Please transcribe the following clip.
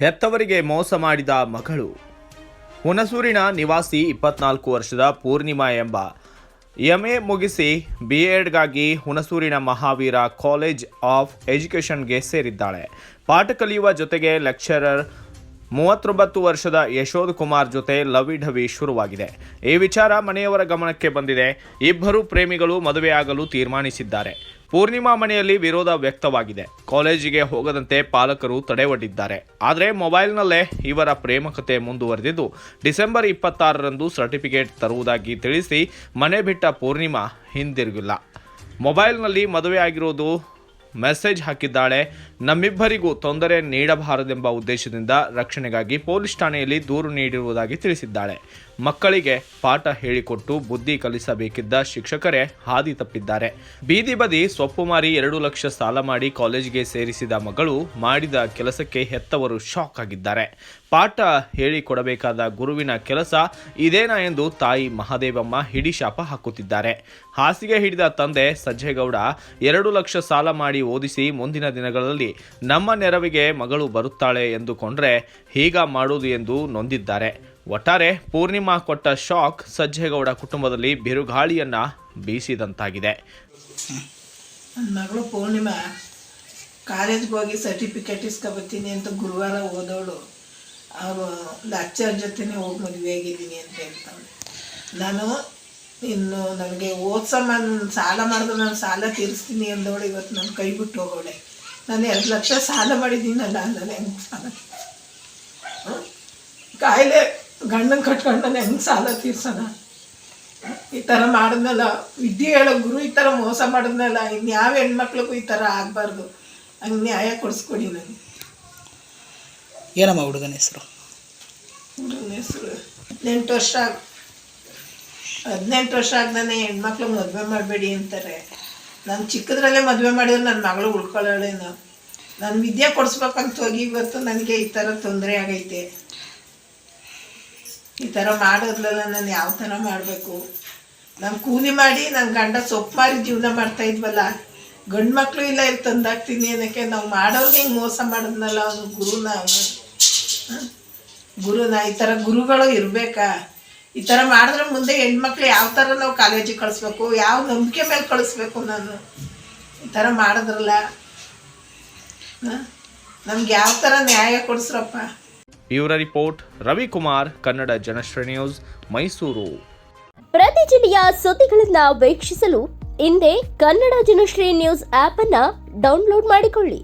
ಹೆತ್ತವರಿಗೆ ಮೋಸ ಮಾಡಿದ ಮಗಳು. ಹುಣಸೂರಿನ ನಿವಾಸಿ ಇಪ್ಪತ್ನಾಲ್ಕು ವರ್ಷದ ಪೂರ್ಣಿಮಾ ಎಂಬ ಎಂಎ ಮುಗಿಸಿ ಬಿ ಎಡ್ಗಾಗಿ ಹುಣಸೂರಿನ ಮಹಾವೀರ ಕಾಲೇಜ್ ಆಫ್ ಎಜುಕೇಷನ್ಗೆ ಸೇರಿದ್ದಾಳೆ. ಪಾಠ ಕಲಿಯುವ ಜೊತೆಗೆ ಲೆಕ್ಚರರ್ ಮೂವತ್ತೊಂಬತ್ತು ವರ್ಷದ ಯಶೋಧ್ ಕುಮಾರ್ ಜೊತೆ ಲವಿ ಢವಿ ಶುರುವಾಗಿದೆ. ಈ ವಿಚಾರ ಮನೆಯವರ ಗಮನಕ್ಕೆ ಬಂದಿದೆ. ಇಬ್ಬರು ಪ್ರೇಮಿಗಳು ಮದುವೆಯಾಗಲು ತೀರ್ಮಾನಿಸಿದ್ದಾರೆ. ಪೂರ್ಣಿಮಾ ಮನೆಯಲ್ಲಿ ವಿರೋಧ ವ್ಯಕ್ತವಾಗಿದೆ. ಕಾಲೇಜಿಗೆ ಹೋಗದಂತೆ ಪಾಲಕರು ತಡೆ ಒಡ್ಡಿದ್ದಾರೆ ಆದರೆ ಮೊಬೈಲ್ನಲ್ಲೇ ಇವರ ಪ್ರೇಮ ಕತೆ ಮುಂದುವರೆದಿದ್ದು, ಡಿಸೆಂಬರ್ ಇಪ್ಪತ್ತಾರರಂದು ಸರ್ಟಿಫಿಕೇಟ್ ತರುವುದಾಗಿ ತಿಳಿಸಿ ಮನೆ ಬಿಟ್ಟ ಪೂರ್ಣಿಮಾ ಹಿಂದಿರುಗಿಲ್ಲ. ಮೊಬೈಲ್ನಲ್ಲಿ ಮದುವೆ ಆಗಿರೋದು ಮೆಸೇಜ್ ಹಾಕಿದ್ದಾಳೆ ನಮ್ಮಿಬ್ಬರಿಗೂ ತೊಂದರೆ ನೀಡಬಾರದೆಂಬ ಉದ್ದೇಶದಿಂದ ರಕ್ಷಣೆಗಾಗಿ ಪೊಲೀಸ್ ಠಾಣೆಯಲ್ಲಿ ದೂರು ನೀಡಿರುವುದಾಗಿ ತಿಳಿಸಿದ್ದಾಳೆ. ಮಕ್ಕಳಿಗೆ ಪಾಠ ಹೇಳಿಕೊಟ್ಟು ಬುದ್ಧಿ ಕಲಿಸಬೇಕಿದ್ದ ಶಿಕ್ಷಕರೇ ಹಾದಿ ತಪ್ಪಿದ್ದಾರೆ. ಬೀದಿ ಬದಿ ಸೊಪ್ಪು ಮಾರಿ ಎರಡು ಲಕ್ಷ ಸಾಲ ಮಾಡಿ ಕಾಲೇಜಿಗೆ ಸೇರಿಸಿದ ಮಗಳು ಮಾಡಿದ ಕೆಲಸಕ್ಕೆ ಹೆತ್ತವರು ಶಾಕ್ ಆಗಿದ್ದಾರೆ. ಪಾಠ ಹೇಳಿಕೊಡಬೇಕಾದ ಗುರುವಿನ ಕೆಲಸ ಇದೇನಾ ಎಂದು ತಾಯಿ ಮಹಾದೇವಮ್ಮ ಹಿಡಿಶಾಪ ಹಾಕುತ್ತಿದ್ದಾರೆ. ಹಾಸಿಗೆ ಹಿಡಿದ ತಂದೆ ಸಜ್ಜೇಗೌಡ ಎರಡು ಲಕ್ಷ ಸಾಲ ಮಾಡಿ ಓದಿಸಿ ಮುಂದಿನ ದಿನಗಳಲ್ಲಿ ನಮ್ಮ ನೆರವಿಗೆ ಮಗಳು ಬರುತ್ತಾಳೆ ಎಂದುಕೊಂಡ್ರೆ ಹೀಗ ಮಾಡುವುದು ಎಂದು ನೊಂದಿದ್ದಾರೆ. ಒಟ್ಟಾರೆ ಪೂರ್ಣಿಮಾ ಕೊಟ್ಟ ಶಾಕ್ ಸಜ್ಜೇಗೌಡ ಕುಟುಂಬದಲ್ಲಿ ಬಿರುಗಾಳಿಯನ್ನ ಬೀಸಿದಂತಾಗಿದೆ. ಮಗಳು ಪೂರ್ಣಿಮಾ ಕಾಲೇಜ್ಗೆ ಹೋಗಿ ಸರ್ಟಿಫಿಕೇಟ್ ಇಸ್ಕೊಬತ್ತೀನಿ ಅಂತ ಗುರುವಾರ ಓದೋಳು ಅವರು ಅಚ್ಚರ ಜೊತೆನೇ ಹೋಗಿ ಮದುವೆ ಆಗಿದ್ದೀನಿ ಅಂತ ಹೇಳ್ತಾಳೆ. ನಾನು ಇನ್ನು ನನಗೆ ಓದ್ಸಮ್ಮ ನಾನು ಸಾಲ ಮಾಡಿದ್ರೆ ನಾನು ಸಾಲ ತೀರಿಸ್ತೀನಿ ಅಂದವಳು ಇವತ್ತು ನಾನು ಕೈ ಬಿಟ್ಟು ಹೋಗೋಳೆ ನಾನು ಎರಡು ಲಕ್ಷ ಸಾಲ ಮಾಡಿದ್ದೀನಲ್ಲ ನಾನು ಹೆಂಗೆ ಸಾಲ? ಕಾಯಿಲೆ ಗಂಡನ ಕಟ್ಕೊಂಡು ನಾನು ಹೆಂಗೆ ಸಾಲ ತೀರ್ಸೋಣ? ಈ ಥರ ಮಾಡಿದ್ನಲ್ಲ ವಿದ್ಯೆ ಹೇಳೋ ಗುರು ಈ ಥರ ಮೋಸ ಮಾಡಿದ್ನಲ್ಲ ಇನ್ಯಾವ ಹೆಣ್ಮಕ್ಳಿಗೂ ಈ ಥರ ಆಗಬಾರ್ದು ಹಂಗೆ ನ್ಯಾಯ ಕೊಡಿಸ್ಕೊಡಿ ನನಗೆ. ಏನಮ್ಮ ಹುಡುಗನ ಹೆಸರು? ಹುಡುಗನ ಹೆಸರು ಹದಿನೆಂಟು ವರ್ಷ ಹದಿನೆಂಟು ವರ್ಷ ಆಗ್ದಾನೆ ಹೆಣ್ಮಕ್ಳು ಮದುವೆ ಮಾಡಬೇಡಿ ಅಂತಾರೆ. ನಾನು ಚಿಕ್ಕದ್ರಲ್ಲೇ ಮದುವೆ ಮಾಡಿದ್ರೆ ನನ್ನ ಮಗಳು ಉಳ್ಕೊಳ್ಳೋಳೇನು ನಾನು ವಿದ್ಯೆ ಕೊಡಿಸ್ಬೇಕಂತ ಹೋಗಿ ಇವತ್ತು ನನಗೆ ಈ ಥರ ತೊಂದರೆ ಆಗೈತೆ. ಈ ಥರ ಮಾಡೋದ್ಲಲ್ಲ ನಾನು ಯಾವ ಥರ ಮಾಡಬೇಕು? ನಾನು ಕೂಲಿ ಮಾಡಿ ನನ್ನ ಗಂಡ ಸೊಪ್ಪು ಮಾರಿ ಜೀವನ ಮಾಡ್ತಾ ಇದ್ವಲ್ಲ, ಗಂಡು ಮಕ್ಕಳು ಇಲ್ಲ ಇಲ್ಲಿ ತಂದಾಗ್ತೀನಿ ಅನ್ನೋಕ್ಕೆ ನಾವು ಮಾಡೋರ್ಗೆ ಹಿಂಗೆ ಮೋಸ ಮಾಡಿದ್ನಲ್ಲ ಅವನು ಗುರುನ ಅವನು. ಗುರುನ ಈ ಥರ ಗುರುಗಳು ಇರಬೇಕಾ? ಈ ಥರ ಮಾಡಿದ್ರೆ ಮುಂದೆ ಹೆಣ್ಮಕ್ಳು ಯಾವ ಥರ ನಾವು ಕಾಲೇಜಿಗೆ ಕಳಿಸ್ಬೇಕು ಯಾವ ನಂಬಿಕೆ ಮೇಲೆ ಕಳಿಸ್ಬೇಕು ನಾನು. ಈ ಥರ ಮಾಡಿದ್ರಲ್ಲ. ನಮ್ಗೆ ಯಾವ ಥರ ನ್ಯಾಯ ಕೊಡಿಸ್ರಪ್ಪ. ಇವರ ರಿಪೋರ್ಟ್ ರವಿಕುಮಾರ್ ಕನ್ನಡ ಜನಶ್ರೀ ನ್ಯೂಸ್ ಮೈಸೂರು. ಪ್ರತಿ ಜಿಲ್ಲೆಯ ಸುದ್ದಿಗಳನ್ನ ವೀಕ್ಷಿಸಲು ಹಿಂದೆ ಕನ್ನಡ ಜನಶ್ರೀ ನ್ಯೂಸ್ ಆಪ್ ಅನ್ನ ಡೌನ್ಲೋಡ್ ಮಾಡಿಕೊಳ್ಳಿ.